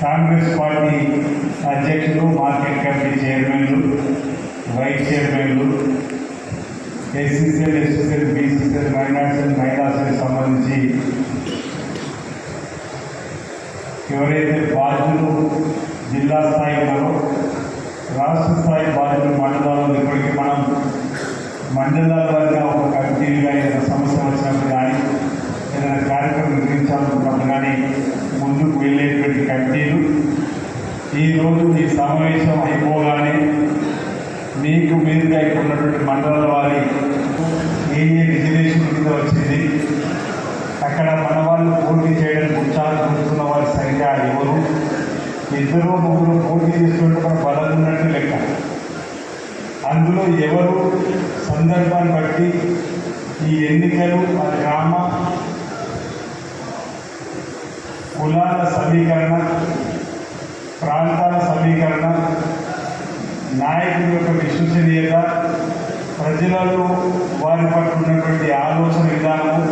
Congress party అధ్యక్షులు market committee చైర్మన్లు vice చైర్మన్లు SC cell SC cell BC cell minority cell మహిళాసీఎల్ సంబంధించి ఎవరైతే బాధ్యులు జిల్లా స్థాయి ఉన్నారో రాష్ట్ర స్థాయి బాధ్యులు మండలాల్లో ఇప్పటికీ మనం మండలాల కానీ ముందుకు వెళ్ళేటువంటి కమిటీలు ఈరోజు ఈ సమావేశం అయిపోగానే మీకు మీదుగా ఇక్కడ ఉన్నటువంటి మండలాల వారి ఏ ఏ రిజర్వేషన్ కింద వచ్చింది. అక్కడ మన వాళ్ళు పోటీ చేయడానికి ఉత్సాహం పొందుతున్న వారి సంఖ్య ఎవరు? ఇద్దరు ముగ్గురు పోటీ చేస్తుంటే మన బలం ఉన్నట్టు లెక్క. అందులో ఎవరు? సందర్భాన్ని బట్టి ఈ ఎన్నికలు ఆ గ్రామ కులాల సమీకరణ ప్రాంతాల సమీకరణ నాయకుల యొక్క విశ్వసనీయత ప్రజలలో వారి పట్ల ఉన్నటువంటి ఆలోచన విధానము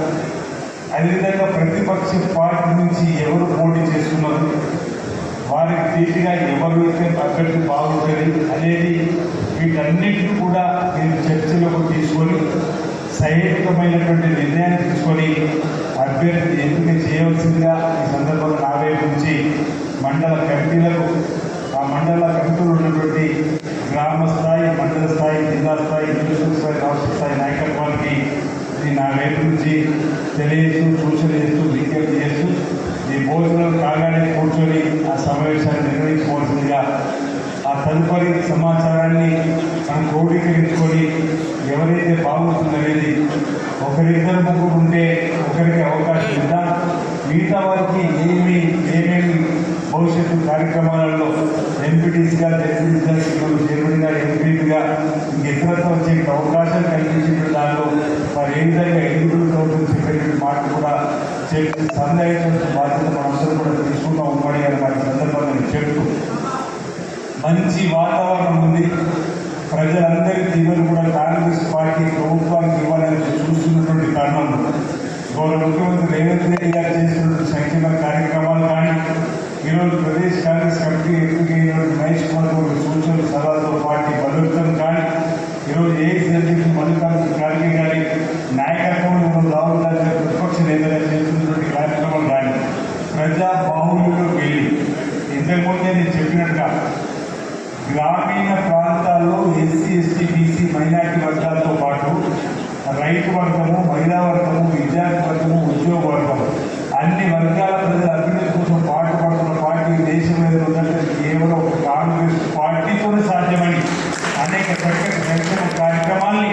అదేవిధంగా ప్రతిపక్ష పార్టీ నుంచి ఎవరు పోటీ చేస్తున్నారు వారికి తీసిగా ఎవరు అయితే అభ్యర్థి బాగుంటుంది అనేది వీటన్నిటిని కూడా మీరు చర్చలోకి తీసుకొని సహేతుకమైనటువంటి నిర్ణయాన్ని తీసుకొని అభ్యర్థి ఎంపిక చేయవలసిందిగా ఈ సందర్భంగా నా వైపు నుంచి మండల కమిటీలకు ఆ మండల కమిటీలు ఉన్నటువంటి గ్రామ స్థాయి మండల స్థాయి జిల్లా స్థాయి డివిజన్ స్థాయి రాష్ట్ర స్థాయి నాయకత్వానికి ఇది నా వైపు నుంచి తెలియజేస్తూ సూచన చేస్తూ విజ్ఞప్తి చేస్తూ ఈ భోజనం కాగానే కూర్చొని ఆ సమావేశాన్ని నిర్వహించుకోవాల్సిందిగా ఆ తదుపరి సమాచారాన్ని మనం క్రోడీకరించుకొని ఎవరైతే బాగుంటుందనేది ఒకరిద్దరు ముగ్గురు ఉంటే జరిగే అవకాశం ఉందా? మిగతా వారికి ఏమి ఏమేమి భవిష్యత్తు కార్యక్రమాలలో ఎంపీటీస్గా జడ్పీటీస్గా ఇప్పుడు చైర్మన్గా ఎంపీగా ఇతరత్వ వచ్చే అవకాశం కల్పించిన దానిలో మరి ఏ విధంగా ఎన్నికలు ప్రభుత్వం చెప్పేటువంటి మాట కూడా చెప్పి సందేహించిన బాధ్యత మనందరం కూడా తీసుకుంటాం ఉమ్మడి గారు వారి సందర్భంగా చెప్తూ. మంచి వాతావరణం ఉంది. ప్రజలందరి తీవ్రం కూడా కాంగ్రెస్ పార్టీ ప్రభుత్వానికి ఇవ్వాలని చూస్తున్నటువంటి కారణం గౌరవ ముఖ్యమంత్రి రేవంత్ రెడ్డి గారు చేసినటువంటి సంక్షేమ కార్యక్రమాలు కానీ ఈరోజు ప్రదేశ్ కాంగ్రెస్ కమిటీ ఎన్నికైనటువంటి మహేష్ కుమార్ గౌడ్ సూచనలు సలహాలతో పార్టీ బలోపేతం కానీ ఈరోజు ఏఎస్ అధ్యక్షుడు మల్లికార్జున ఖార్గే గారి నాయకత్వంలో ఈరోజు రాహుల్ గాంధీ ప్రతిపక్ష నేతగా చేస్తున్నటువంటి కార్యక్రమాలు కానీ ప్రజా బాహుళ్యంలోకి వెళ్ళి ఇంతకుముందే నేను చెప్పినట్టుగా గ్రామీణ ప్రాంతాల్లో ఎస్సీ ఎస్టీ బీసీ మైనార్టీ వర్గాలతో పాటు రైతు వర్గము మహిళా వర్గము విద్యార్థి వర్గము ఉద్యోగ వర్గము అన్ని వర్గాల ప్రజల అభివృద్ధి కోసం పాటుపడుతున్న పార్టీ దేశం మీద ఉన్నట్టు కేవలం ఒక కాంగ్రెస్ పార్టీతోనే సాధ్యమని అనేక చక్కటి సంక్షేమ కార్యక్రమాల్ని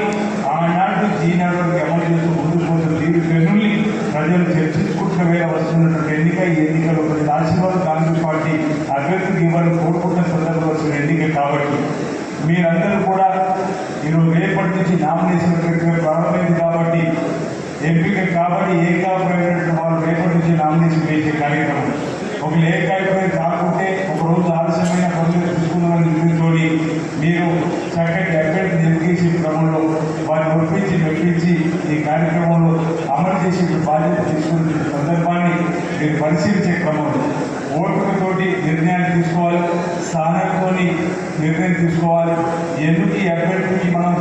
ఆనాడు ఈనాడు అమలు చేస్తూ ముందుకు పోతున్న తీరు పెనుల్ని ప్రజలు చర్చించుకుంటున్న వేళ వస్తున్నటువంటి ఎన్నిక ఈ ఎన్నికలో ప్రజల ఆశీర్వాదం కాంగ్రెస్ పార్టీ అభ్యర్థికి ఇవ్వాలని కోరుకుంటున్న సందర్భంలో వచ్చిన ఎన్నిక కాబట్టి మీరందరూ కూడా ఈరోజు రేపటి నుంచి నామినేషన్ ఎంపిక కాబట్టి ఏ ఏకాభిప్రాయమైన వాళ్ళు రేపటి నుంచి నామినేషన్ వేసే కార్యక్రమం. ఒక ఏకాభిప్రాయం కాకుంటే ఒక రోజు ఆలస్యమైన పనులు తీసుకున్నామని నిర్ణయించుకొని మీరు చక్కటి అభ్యర్థిని ఎదిగేసే క్రమంలో వారిని ఒప్పించి మెప్పించి ఈ కార్యక్రమంలో అమలు చేసే బాధ్యత తీసుకున్న సందర్భాన్ని మీరు పరిశీలించే క్రమంలో ఓటుకతోటి నిర్ణయాలు తీసుకోవాలి. స్థానంతోని నిర్ణయం తీసుకోవాలి. ఎందుకు ఈ అభ్యర్థికి మనం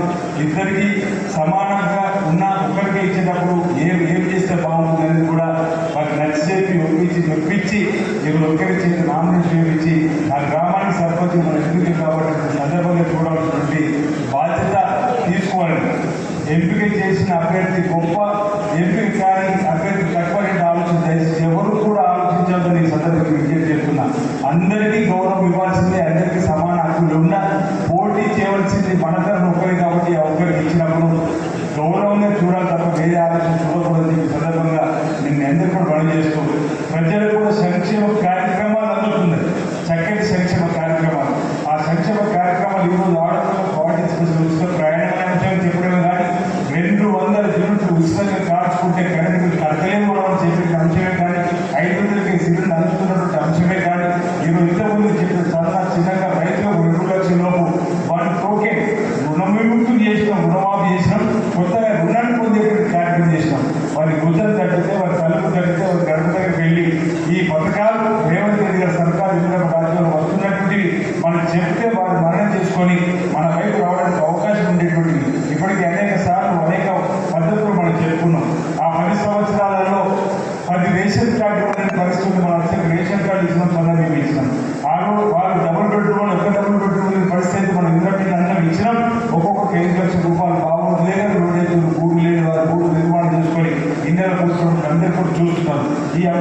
ఇద్దరికి సమానంగా ఉన్న ఒకరికి ఇచ్చేటప్పుడు ఏం ఏం చేస్తే బాగుంటుంది అనేది కూడా వారికి నచ్చి చెప్పి ఒప్పించి నొప్పించి మీరు ఒకరి చేసి నామినేషన్ ఇచ్చి ఆ గ్రామానికి సర్పంచ్ మన ఎందుకు కాబట్టి సందర్భంగా చూడాల్సినటువంటి బాధ్యత తీసుకోవాలి. ఎంపిక చేసిన అభ్యర్థి గొప్ప ఎంపిక ante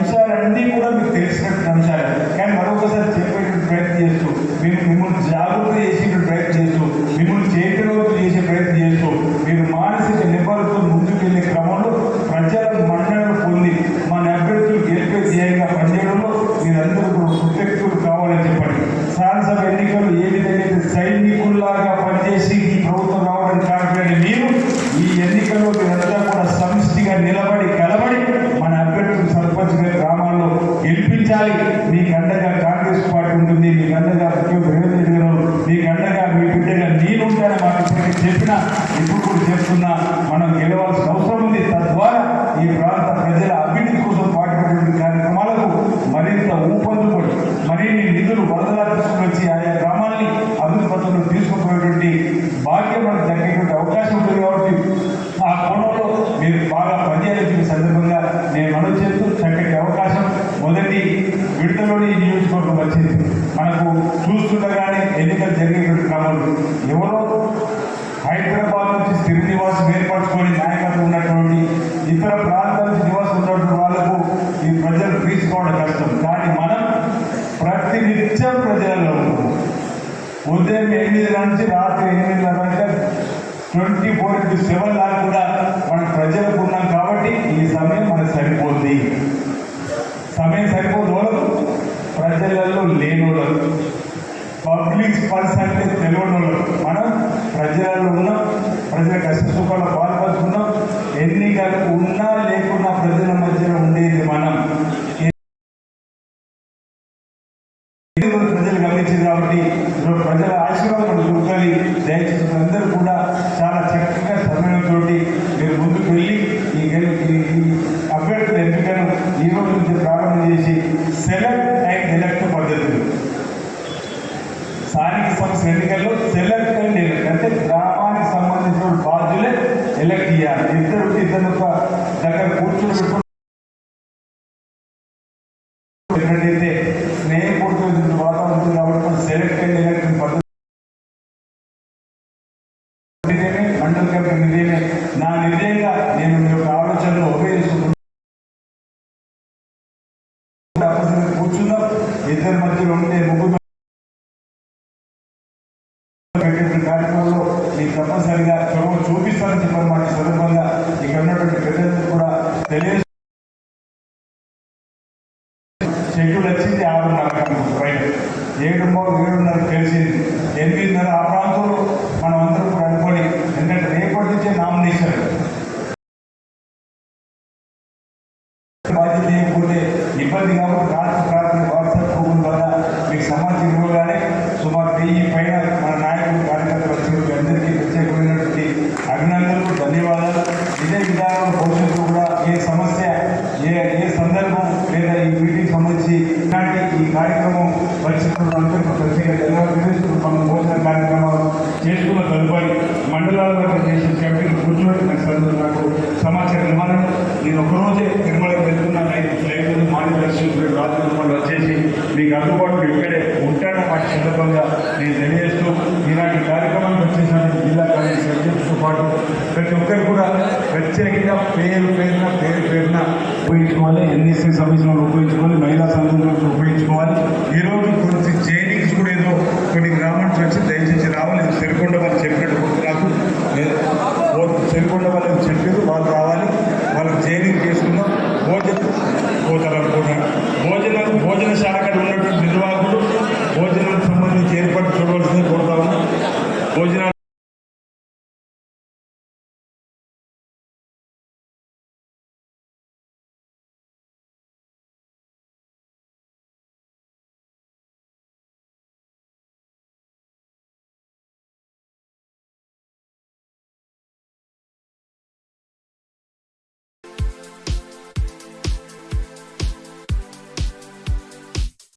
అంశాలన్నీ కూడా మీకు తెలిసినటువంటి అంశాలు. కానీ మరొకసారి చెప్పేటువంటి ప్రయత్నం చేస్తూ మీరు మిమ్మల్ని జాగ్రత్త చేసేటువంటి ప్రయత్నం చేస్తూ మిమ్మల్ని చేతిలోకి చేసే ప్రయత్నం చేస్తూ మీరు మానసిక నిబ్బరతో ముందుకు వెళ్ళే క్రమంలో ప్రజల మన్ననలు పొంది మన అభ్యర్థులు గెలిపే ధ్యేయంగా పనిచేయడంలో మీరందరూ కూడా కృతజ్ఞతలు కావాలని చెప్పండి. శాసనసభ ఎన్నికలు ఏ విధంగా సైనికుల్లాగా పనిచేసి ఈ ప్రభుత్వం రావడానికి కారణమైన మీరు ఈ ఎన్నికల్లో మీరంతా కూడా సమిష్టిగా నిలబడి కలబడి మన అభ్యర్థులు సర్పంచ్గా గ్రామాల్లో గెలిపించాలి మీకు అండగా కాంగ్రెస్ పార్టీ ఉంటుంది మీకు అండగా ముఖ్యమంత్రి రేవంత్ రెడ్డి గారు మీకు అండగా మీ బిడ్డగా నేనుంటానని మాకు ఇప్పటికీ చెప్పినా ఇప్పుడు కూడా చెప్తున్నా మనం గెలవాల్సిన అవసరం ఉంది తద్వారా ఈ ప్రాంత ప్రజల అభివృద్ధి కోసం పాటుపడే కార్యక్రమాలకు మరింత ఊపందుకొని మరిన్ని నిధులు వరదలా తీసుకుని వచ్చి ఆయా గ్రామాల్ని అభివృద్ధి పథకంలో తీసుకుపోయేటువంటి భాగ్యం మనకు దక్కేటువంటి అవకాశం ఉంటుంది కాబట్టి ఆ కోణంలో మీరు బాగా పనిచేయాల్సిన సందర్భంగా నేను మనవి చేస్తూ చక్కటి అవకాశం మొదటి విడుదలని ఈ నియోజకవర్గం వచ్చింది మనకు చూస్తుండగానే ఎన్నికలు జరిగేటువంటి క్రమంలో ఎవరో హైదరాబాద్ నుంచి స్థిర నివాసం ఏర్పరచుకొని నాయకత్వం ఉన్నటువంటి ఇతర ప్రాంతాల నుంచి నివాసం ఉన్నటువంటి వాళ్ళకు ఈ ప్రజలు తీసుకోవడం కష్టం కానీ మనం ప్రతినిత్యం ప్రజలలో ఉంటాం ఉదయం ఎనిమిది నుంచి రాత్రి ఎనిమిది దాకా ట్వంటీ ఫోర్ ఇంటూ సెవెన్ లాగా కూడా మన ప్రజలకు ఉన్నాం కాబట్టి ఈ సమయం మనకు సరిపోద్ది. సమయం సరిపోదు వాళ్ళకు ప్రజలలో లేని వాళ్ళకు పబ్లిక్ పర్సన్ తెలియని మనం ప్రజలలో ఉన్నాం. ప్రజల కష్ట సుఖాలు పాల్పంచుకున్నాం ఎన్నికలు ఉన్నా లేక ప్రజల మధ్యలో ఉండేది మనం ఇది కూడా ప్రజలు గమనించింది కాబట్టి ఇప్పుడు ప్రజల ఆశీర్వాదం మనం చూడాలి దయచేసి అందరూ కూడా చాలా చక్కగా సమయంతో మీరు ముందుకు వెళ్ళి ఈ గెలు- ఈ ఈ అభ్యర్థుల ఎంపికను ఈ రోజు నుంచి ప్రారంభం చేసి సెలెక్ట్ అండ్ ఎలక్ట్ పద్ధతులు స్థానిక ఎన్నికల్లో సెలెక్ట్ అండ్ ఎలక్ట్ అంటే గ్రామానికి సంబంధించిన బాధ్యులే ఎలక్ట్ చేయాలి. ఇద్దరు ఇద్దరు దగ్గర కూర్చొని పెట్టుకుని ఎక్కడైతే స్నేహపూర్వకమైన వాతావరణం కాబట్టి మనం సెలెక్ట్ అండ్ ఎలక్ట్ పద్ధతి నిజమే, కమిటీ నిజమే నా నిర్ణయంగా నేను మీ యొక్క ఆలోచనలు ఉపయోగించుకుంటున్నాను తప్పనిసరిగా కూర్చుందాం ఇద్దరి మధ్యలో ఉంటే ముగ్గురు పెట్టిన కార్యక్రమంలో మీకు తప్పనిసరిగా చూపిస్తారని చెప్పారు. మాట సందర్భంగా ఇక్కడ ఉన్నటువంటి ప్రజలకు కూడా తెలియ షెడ్యూల్ వచ్చింది ఆరున్నర రైట్ ఏడున్నర ఏడున్నర తెలిసింది ఎనిమిదిన్నర ఆ ప్రాంతంలో మనం అందరం కూడా అనుకోండి ఎందుకంటే రేపటి నుంచే నామినేషన్. బాధ్యత చేయకపోతే ఇబ్బంది కాబట్టి రాత్రి రాత్రి వాట్సాప్ గ్రూపుల వల్ల మీకు సమాచారం ఇవ్వగానే సుమారు వెయ్యి పైన మన నాయకులు కార్యకర్తలు వచ్చిన అందరికీ ప్రత్యేకమైనటువంటి అభినందనలు ధన్యవాదాలు ఇదే విధానం భవిష్యత్తు కూడా ఏ సమస్య ఏ ఏ సందర్భం లేదా ఈ మీటింగ్ సంబంధించి ఇలాంటి ఈ కార్యక్రమం వచ్చినటువంటి అందరికీ ప్రత్యేక ధన్యవాదాలు మనం భోజన కార్యక్రమాలు చేసుకున్న తదుపరి మండలాల్లో చేసిన కమిటీ కూర్చోబెట్టి నాకు నాకు సమాచారం ఇవ్వాలని నేను ఒకరోజే తిరుమలకి వెళ్తున్నాను ఐదు ఫ్లైట్లు మార్గదర్శకులు రాజకుమారులు వచ్చేసి మీకు అందుబాటులో ఇక్కడే ఉంటాడని వాటి సందర్భంగా నేను తెలియజేస్తూ ఇలాంటి కార్యక్రమానికి వచ్చేసినటువంటి జిల్లా కాలేజీ సభ్యులతో పాటు ప్రతి ఒక్కరు ప్రత్యేకంగా పేరు పేరున పేరు పేరున ఉపయోగించుకోవాలి. ఎన్ఎస్సీ సభ్యులను ఉపయోగించుకోవాలి. మహిళా సంఘాలను ఉపయోగించుకోవాలి. ఈరోజు కొంచెం జైనింగ్స్ కూడా ఏదో కొన్ని గ్రామానికి వచ్చి దయచేసి రావాలి. చెరుకొండ వాళ్ళు చెప్పినట్టు నాకు. చెరుకొండ వాళ్ళు చెప్పేది వాళ్ళు రావాలి. వాళ్ళకి జైనింగ్ చేసి